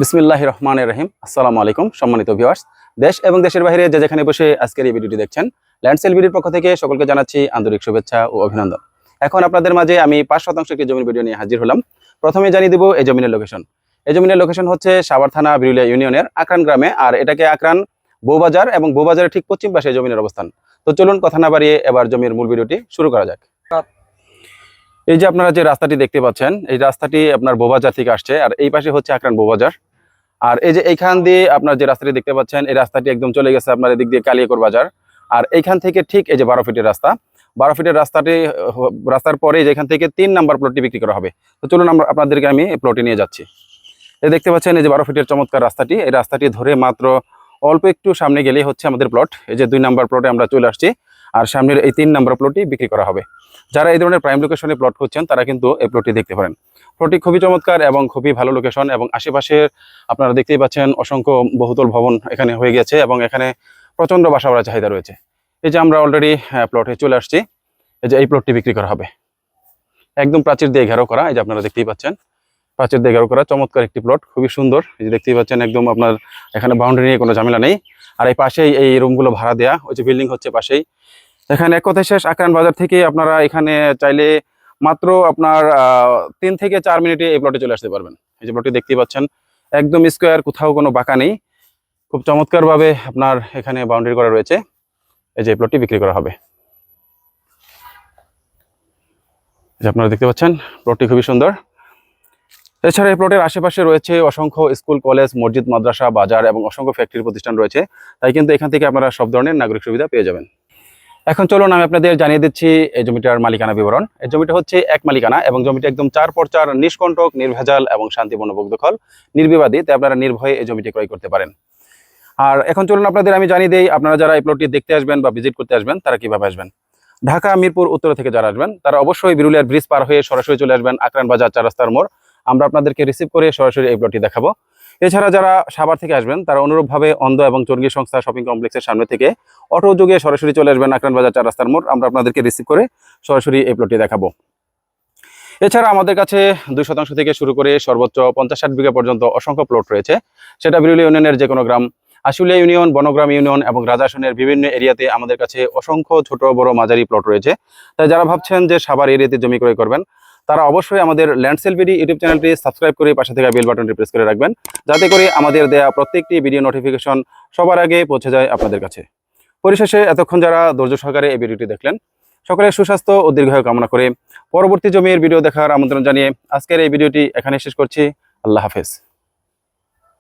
বিসমিল্লাহ রহমান রহিম। আসসালামু আলাইকুম, সম্মানিত ভিউয়ার্স দেশ এবং দেশের বাইরে যে যেখানে বসে আজকের এই ভিডিওটি দেখছেন ল্যান্ডসেল ভিডিওর পক্ষ থেকে সকলকে জানাচ্ছি আন্তরিক শুভেচ্ছা ও অভিনন্দন। এখন আপনাদের মাঝে আমি পাঁচ শতাংশ একটি জমির ভিডিও নিয়ে হাজির হলাম। প্রথমে জানিয়ে দেবো এই জমিনের লোকেশন এই জমিনের লোকেশন হচ্ছে সাভার থানা বিরুলিয়া ইউনিয়নের আকরান গ্রামে, আর এটাকে আকরান বৌবাজার এবং বৌবাজারের ঠিক পশ্চিম পাশে জমিনের অবস্থান। তো চলুন কথা না বাড়িয়ে এবার জমির মূল ভিডিওটি শুরু করা যাক। এই যে আপনারা যে রাস্তাটি দেখতে পাচ্ছেন, এই রাস্তাটি আপনার বোবাজার থেকে আসছে, আর এই পাশে হচ্ছে আকরান বোবাজার। আর এই যে এইখান দিয়ে আপনার যে রাস্তাটি দেখতে পাচ্ছেন, এই রাস্তাটি একদম চলে গেছে আপনার এদিক দিয়ে কালিয়াকোর বাজার। আর এইখান থেকে ঠিক এই যে বারো ফিটের রাস্তা, বারো ফিটের রাস্তাটি, রাস্তার পরে যেখান থেকে তিন নাম্বার প্লটটি বিক্রি করা হবে। তো চলুন আমরা আপনাদেরকে আমি প্লটে নিয়ে যাচ্ছি। এই দেখতে পাচ্ছেন এই যে বারো ফিটের চমৎকার রাস্তাটি, এই রাস্তাটি ধরে মাত্র অল্প একটু সামনে গেলেই হচ্ছে আমাদের প্লট এই যে দুই নাম্বার প্লটে আমরা চলে আসছি। আর সামনের এই তিন নাম্বার প্লটটি বিক্রি করা হবে। যারা এই ধরনের প্রাইম লোকেশনে প্লট খুঁজছেন, তারা কিন্তু এই প্লটটি দেখতে পারেন। প্লটটি খুবই চমৎকার এবং খুবই ভালো লোকেশন এবং আশেপাশের আপনারা দেখতেই পাচ্ছেন অসংখ্য বহুতল ভবন এখানে হয়ে গেছে এবং এখানে প্রচণ্ড বাসা বাড়ার চাহিদা রয়েছে। এই যে আমরা অলরেডি প্লটে চলে আসছি, এই যে এই প্লটটি বিক্রি করা হবে। একদম প্রাচীর দিয়ে ঘেরাও করা, এই যে আপনারা দেখতেই পাচ্ছেন। প্রাচীর দিয়ে ঘেরাও করা, চমৎকার একটি প্লট খুবই সুন্দর। এই যে দেখতেই পাচ্ছেন, একদম আপনার এখানে বাউন্ডারি নিয়ে কোনো ঝামেলা নেই। আর এই পাশেই এই রুমগুলো ভাড়া দেয়া, ওই যে বিল্ডিং হচ্ছে পাশেই। এখানে এক কথায় শেষ, আকরান বাজার থেকে আপনারা এখানে চাইলে মাত্র আপনার তিন থেকে চার মিনিটে এই প্লটে চলে আসতে পারবেন। এই যে প্লটটি দেখতেই পাচ্ছেন, একদম স্কোয়ার কোথাও কোনো বাঁকা নেই। খুব চমৎকার ভাবে আপনার এখানে বাউন্ডারি করা রয়েছে। এই যে এই প্লটটি বিক্রি করা হবে। যে আপনারা দেখতে পাচ্ছেন প্লটটি খুবই সুন্দর। এছাড়া এই প্লটের আশেপাশে রয়েছে অসংখ্য স্কুল কলেজ মসজিদ, মাদ্রাসা, বাজার এবং অসংখ্য ফ্যাক্টরি প্রতিষ্ঠান রয়েছে। তাই কিন্তু এখান থেকে আপনারা সব ধরনের নাগরিক সুবিধা পেয়ে যাবেন। এখন চলুন আমি আপনাদের জানিয়ে দিচ্ছি এই জমিটার মালিকানা বিবরণ। এই জমিটা হচ্ছে এক মালিকানা এবং জমিটা একদম চার পর চার নিষ্কণ্টক, নির্ভেজাল এবং শান্তিপূর্ণ দখল নির্বিবাদী। তাই আপনারা নির্ভয়ে এই জমিটি ক্রয় করতে পারেন। আর এখন চলুন আপনাদের আমি জানিয়ে দিই, আপনারা যারা এই প্লটটি দেখতে আসবেন বা ভিজিট করতে আসবেন, তারা কীভাবে আসবেন? ঢাকা, মিরপুর, উত্তর থেকে যারা আসবেন, তারা অবশ্যই বিরুলিয়ার ব্রিজ পার হয়ে সরাসরি চলে আসবেন আকরান বাজার চার রাস্তার মোড়। আমরা আপনাদেরকে রিসিভ করে সরাসরি এই প্লটটি দেখাবো। এছাড়া যারা সাভার থেকে আসবেন, তারা অনুরূপভাবে অন্ধ এবং চর্গী সংস্থা শপিং কমপ্লেক্সের সামনে থেকে অটো যোগে সরাসরি চলে আসবেন আকরান বাজার চার রাস্তার মোড়। আমরা আপনাদেরকে রিসিভ করে সরাসরি এই প্লটটি দেখাবো। এছাড়া আমাদের কাছে দুই শতাংশ থেকে শুরু করে সর্বোচ্চ পঞ্চাশ ষাট বিঘা পর্যন্ত অসংখ্য প্লট রয়েছে। সেটা বিরুলিয়া ইউনিয়নের যে কোনো গ্রাম, আশুলিয়া ইউনিয়ন, বনগ্রাম ইউনিয়ন এবং রাজাসনের বিভিন্ন এরিয়াতে আমাদের কাছে অসংখ্য ছোট বড় মাঝারি প্লট রয়েছে। তাই যারা ভাবছেন যে সাভার এরিয়াতে জমি ক্রয় করবেন তারা অবশ্যই আমাদের ল্যান্ডসেল ভিডি ইউটিউব চ্যানেলটি সাবস্ক্রাইব করে পাশে থেকে বেল বাটনটি প্রেস করে রাখবেন, যাতে করে আমাদের দেয়া প্রত্যেকটি ভিডিও নোটিফিকেশন সবার আগে পৌঁছে যায় আপনাদের কাছে। পরিশেষে, এতক্ষণ যারা ধৈর্য সহকারে এই ভিডিওটি দেখলেন, সকলের সুস্বাস্থ্য ও দীর্ঘায়ু কামনা করে পরবর্তী জমির ভিডিও দেখার আমন্ত্রণ জানিয়ে আজকের এই ভিডিওটি এখানে শেষ করছি। আল্লাহ হাফেজ।